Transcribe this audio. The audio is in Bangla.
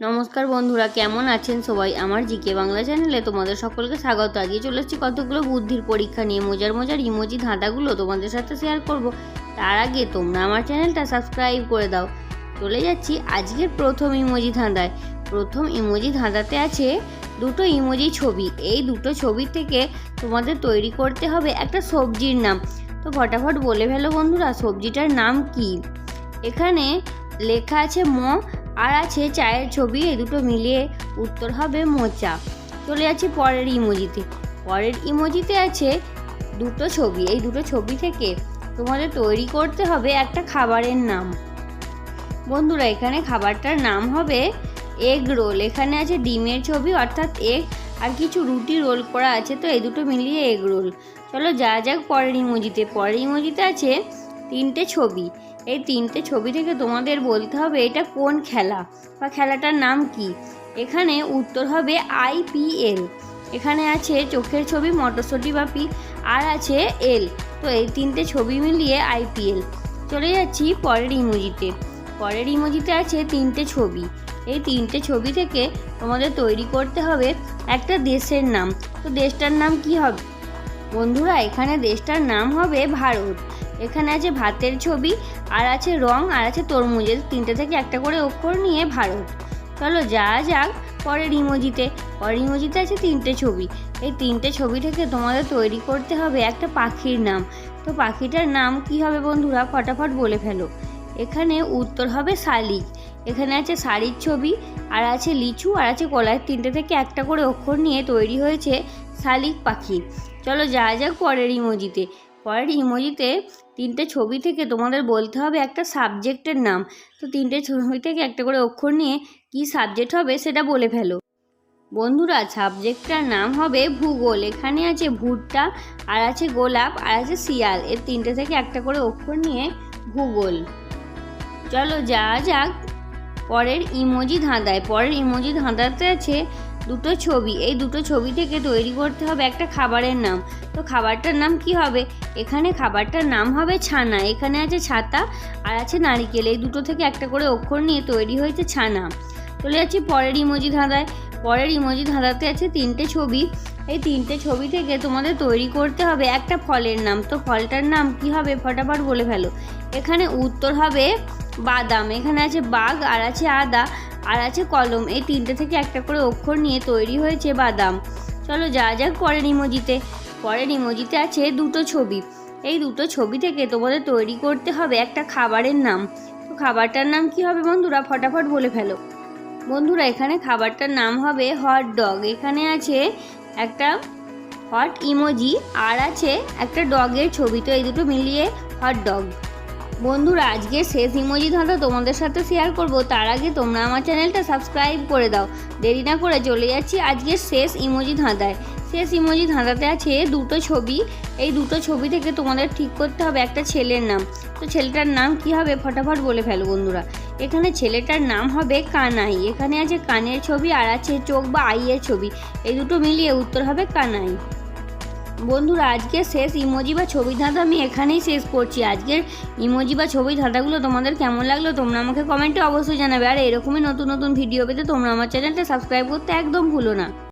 নমস্কার বন্ধুরা, কেমন আছেন সবাই? আমার জিকে বাংলা চ্যানেলে তোমাদের সকলকে স্বাগত। আগিয়ে চলে এসেছি কতগুলো বুদ্ধির পরীক্ষা নিয়ে, মজার মজার ইমোজি ধাঁধাগুলো তোমাদের সাথে শেয়ার করব। তার আগে তোমরা আমার চ্যানেলটা সাবস্ক্রাইব করে দাও। চলে যাচ্ছি আজকের প্রথম ইমোজি ধাঁধায়। প্রথম ইমোজি ধাঁধাতে আছে দুটো ইমোজি ছবি। এই দুটো ছবি থেকে তোমাদের তৈরি করতে হবে একটা সবজির নাম। তো ফটাফট বলে ফেলো বন্ধুরা, সবজিটার নাম কি? এখানে লেখা আছে ম আর আছে চায়ের ছবি, এই দুটো মিলিয়ে উত্তর হবে মোচা। চলে যাচ্ছি পরের ইমোজিতে। পরের ইমোজিতে আছে দুটো ছবি, এই দুটো ছবি থেকে তোমাদের তৈরি করতে হবে একটা খাবারের নাম। বন্ধুরা, এখানে খাবারটার নাম হবে এগ রোল। এখানে আছে ডিমের ছবি, অর্থাৎ এগ আর কিছু রুটি রোল করা আছে, তো এই দুটো মিলিয়ে এগ রোল। চলো যা যাক পরের ইমোজিতে। পরের ইমোজিতে আছে তিনটে ছবি। এই তিনটে ছবি থেকে তোমাদের বলতে হবে এটা কোন খেলা বা খেলাটার নাম কি? এখানে উত্তর হবে আইপিএল এখানে আছে চোখের ছবি, মটরশুঁটি বাপি আর আছে এল। তো এই তিনটে ছবি মিলিয়ে আইপিএল চলে যাচ্ছি পরের ইমোজিতে। পরের ইমোজিতে আছে তিনটে ছবি। এই তিনটে ছবি থেকে তোমাদের তৈরি করতে হবে একটা দেশের নাম। তো দেশটার নাম কি হবে? বন্ধুরা, এখানে দেশটার নাম হবে ভারত। এখানে আছে ভাতের ছবি, আর আছে রং, আর আছে তরমুজের। তিনটে থেকে একটা করে অক্ষর নিয়ে ভারত। চলো যা যাক পরের ইমোজিতে। পরের ইমোজিতে আছে তিনটে ছবি। এই তিনটে ছবি থেকে তোমাদের তৈরি করতে হবে একটা পাখির নাম। তো পাখিটার নাম কি হবে বন্ধুরা? ফটাফট বলে ফেলো। এখানে উত্তর হবে শালিক। এখানে আছে শাড়ির ছবি, আর আছে লিচু, আর আছে কলার তিনটে থেকে একটা করে অক্ষর নিয়ে তৈরি হয়েছে শালিক পাখি। চলো যা যাক পরের ইমোজিতে। পরের ইমোজিতে তিনটে ছবি থেকে তোমাদের বলতে হবে একটা সাবজেক্টের নাম। তো তিনটে ছবি থেকে একটা করে অক্ষর নিয়ে কি সাবজেক্ট হবে সেটা বলে ফেলো। বন্ধুরা, সাবজেক্টটার নাম হবে ভূগোল। এখানে আছে ভুট্টা, আর আছে গোলাপ, আর আছে শিয়াল। এর তিনটে থেকে একটা করে অক্ষর নিয়ে ভূগোল। চলো যা যাক পরের ইমোজি ধাঁধায়। পরের ইমোজি ধাঁধাতে আছে দুটো ছবি। এই দুটো ছবি থেকে তৈরি করতে হবে একটা খাবারের নাম। তো খাবারটার নাম কি হবে? এখানে খাবারটার নাম হবে ছানা। এখানে আছে ছাতা আর আছে নারিকেল। এই দুটো থেকে একটা করে অক্ষর নিয়ে তৈরি হয়েছে ছানা। চলে যাচ্ছি পরের ইমোজি ধাঁধায়। পরের ইমোজি ধাঁধাতে আছে তিনটে ছবি। এই তিনটে ছবি থেকে তোমাদের তৈরি করতে হবে একটা ফলের নাম। তো ফলটার নাম কি হবে? ফটাফট বলে ফেলো। এখানে উত্তর হবে বাদাম। এখানে আছে বাঘ আর আছে আদা। আর আছে কলম। এই তিনটে থেকে একটা করে অক্ষর নিয়ে তৈরি হয়েছে বাদাম। চলো যা যাক পরের ইমোজিতে। পরের ইমোজিতে আছে দুটো ছবি। এই দুটো ছবি থেকে তোমাদের তৈরি করতে হবে একটা খাবারের নাম। তো খাবারটার নাম কি হবে বন্ধুরা? ফটাফট বলে ফেলো। বন্ধুরা, এখানে খাবারটার নাম হবে হট ডগ এখানে আছে একটা হট ইমোজি আর আছে একটা ডগের ছবি। তো এই দুটো মিলিয়ে হট ডগ বন্ধুরা, আজকে শেষ ইমোজি ধাঁধা তোমাদের সাথে শেয়ার করব। তার আগে তোমরা আমার চ্যানেলটা সাবস্ক্রাইব করে দাও। দেরি না করে চলে যাচ্ছি আজকের শেষ ইমোজি ধাঁধায়। শেষ ইমোজি ধাঁধাতে আছে দুটো ছবি। এই দুটো ছবি থেকে তোমাদের ঠিক করতে হবে একটা ছেলের নাম। তো ছেলেটার নাম কি হবে ফটাফট বলে ফেলো বন্ধুরা। এখানে ছেলেটার নাম হবে কানাই। এখানে আছে কানের ছবি আর আছে চোখ বা আইয়ের ছবি। এই দুটো মিলিয়ে উত্তর হবে কানাই। বন্ধুরা আজকে শেষ ইমোজি বা ছবি ধাঁধা আমি এখানেই শেষ করছি। আজকের ইমোজি বা ছবি ধাঁধাগুলো তোমাদের কেমন লাগল তোমরা আমাকে কমেন্টে অবশ্যই জানাবে। আর এরকমই নতুন নতুন ভিডিও পেতে তোমরা আমার চ্যানেলটা সাবস্ক্রাইব করতে একদম ভুলো না।